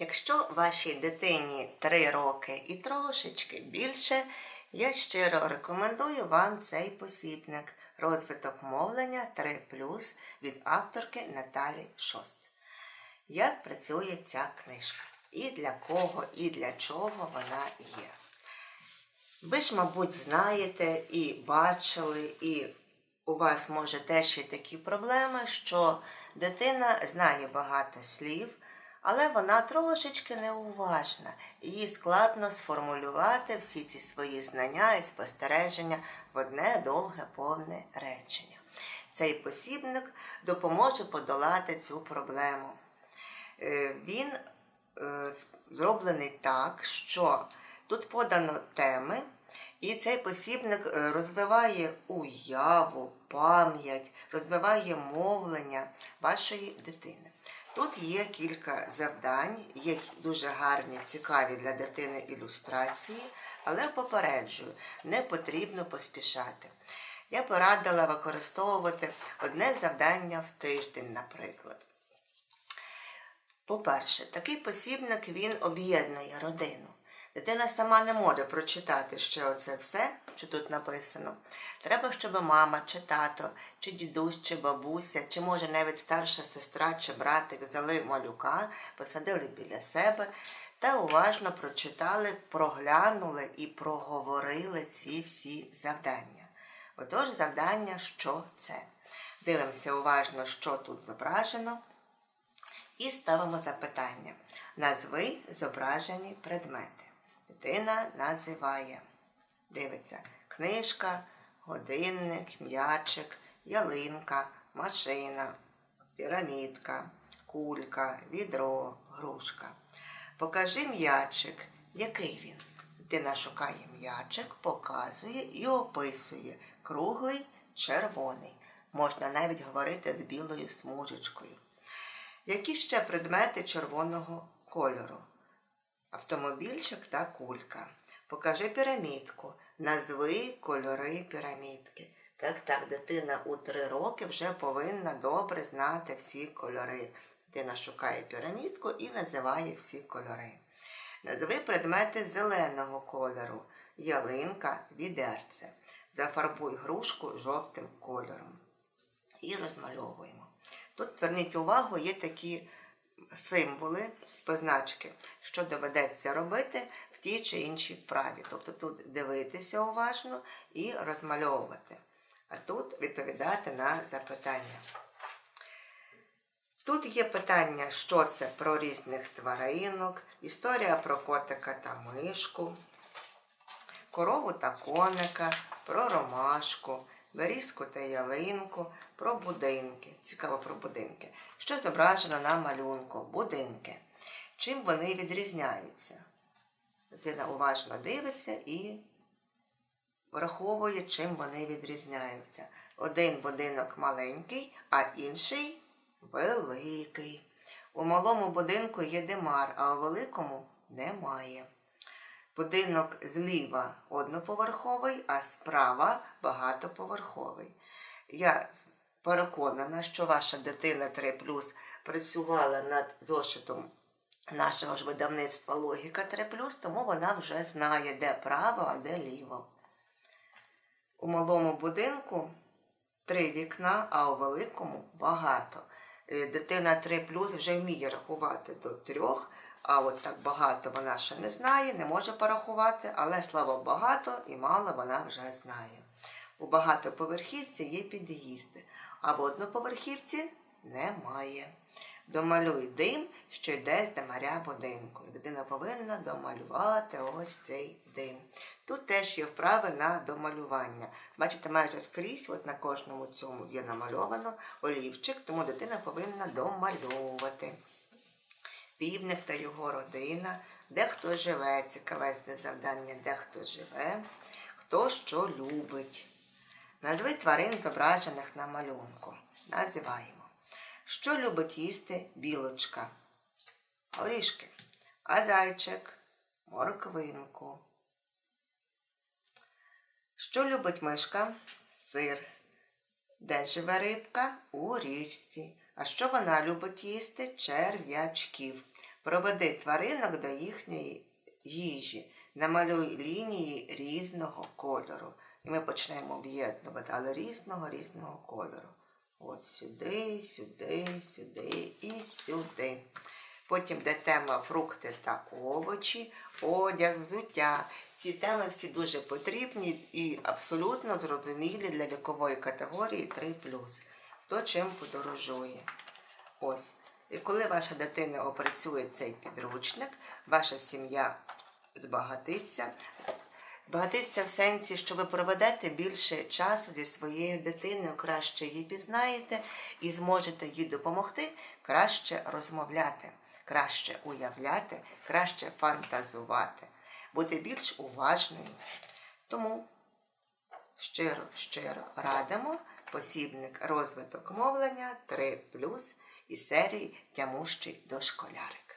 Якщо вашій дитині 3 роки і трошечки більше, я щиро рекомендую вам цей посібник Розвиток мовлення 3 від авторки Наталі Шост. Як працює ця книжка? І для кого, і для чого вона є? Ви ж, мабуть, знаєте і бачили, і у вас може теж є такі проблеми, що дитина знає багато слів, але вона трошечки неуважна. Їй складно сформулювати всі ці свої знання і спостереження в одне довге повне речення. Цей посібник допоможе подолати цю проблему. Е, Він е, зроблений так, що тут подано теми, і цей посібник е, розвиває уяву, пам'ять, розвиває мовлення вашої дитини. Тут є кілька завдань, є дуже гарні, цікаві для дитини ілюстрації, але попереджую, не потрібно поспішати. Я порадила використовувати одне завдання в тиждень, наприклад. По-перше, такий посібник він об'єднує родину. Дитина сама не може прочитати ще оце все, що тут написано. Треба, щоб мама, чи тато, чи дідусь, чи бабуся, чи може навіть старша сестра чи братик взяли малюка, посадили біля себе та уважно прочитали, проглянули і проговорили ці всі завдання. Отож, завдання, що це? Дивимося уважно, що тут зображено. І ставимо запитання. Назви зображені предмети. Дитина називає. Дивиться книжка, годинник, м'ячик, ялинка, машина, пірамідка, кулька, відро, грушка. Покажи м'ячик. Який він? Дитина шукає м'ячик, показує і описує круглий, червоний. Можна навіть говорити з білою смужечкою. Які ще предмети червоного кольору? Автомобільчик та кулька. Покажи пірамідку. Назви кольори пірамідки. Так, так, дитина у три роки вже повинна добре знати всі кольори. Дитина шукає пірамідку і називає всі кольори. Назви предмети зеленого кольору. Ялинка, відерце. Зафарбуй грушку жовтим кольором. І розмальовуємо. Тут, зверніть увагу, є такі символи, позначки, що доведеться робити в тій чи іншій вправі. Тобто тут дивитися уважно і розмальовувати. А тут відповідати на запитання. Тут є питання, що це про різних тваринок, історія про котика та мишку, корову та коника, про ромашку, берізку та ялинку, про будинки. Цікаво про будинки. Що зображено на малюнку? Будинки. Чим вони відрізняються? Дитина уважно дивиться і враховує, чим вони відрізняються. Один будинок маленький, а інший великий. У малому будинку є димар, а у великому немає. Будинок зліва одноповерховий, а справа багатоповерховий. Я переконана, що ваша дитина 3 працювала над зошитом нашого ж видавництва Логіка 3 тому вона вже знає, де право, а де ліво. У малому будинку три вікна, а у великому багато. Е, дитина 3 вже вміє рахувати до трьох. А от так багато вона ще не знає, не може порахувати, але слово багато і мало вона вже знає. У багатоповерхівці є під'їзди, а в одноповерхівці немає. Домалюй дим, що йде з демаря будинку. Дитина повинна домалювати ось цей дим. Тут теж є вправи на домалювання. Бачите, майже скрізь, от на кожному цьому є намальовано олівчик, тому дитина повинна домальовувати півник та його родина, де хто живе, цікавезне завдання, де хто живе, хто що любить. Назви тварин, зображених на малюнку. Називаємо. Що любить їсти білочка? Орішки. А зайчик морквинку. Що любить мишка? Сир. Де живе рибка? У річці. А що вона любить їсти? Черв'ячків. Проведи тваринок до їхньої їжі. Намалюй лінії різного кольору. І ми почнемо об'єднувати, але різного різного кольору. От сюди, сюди, сюди і сюди. Потім де тема фрукти та овочі, одяг, взуття. Ці теми всі дуже потрібні і абсолютно зрозумілі для вікової категорії 3 Хто чим подорожує. Ось. І коли ваша дитина опрацює цей підручник, ваша сім'я збагатиться. Збагатиться в сенсі, що ви проведете більше часу зі своєю дитиною, краще її пізнаєте і зможете їй допомогти краще розмовляти, краще уявляти, краще фантазувати, бути більш уважною. Тому щиро, щиро радимо посібник розвиток мовлення 3 із серії Тямущий дошколярик.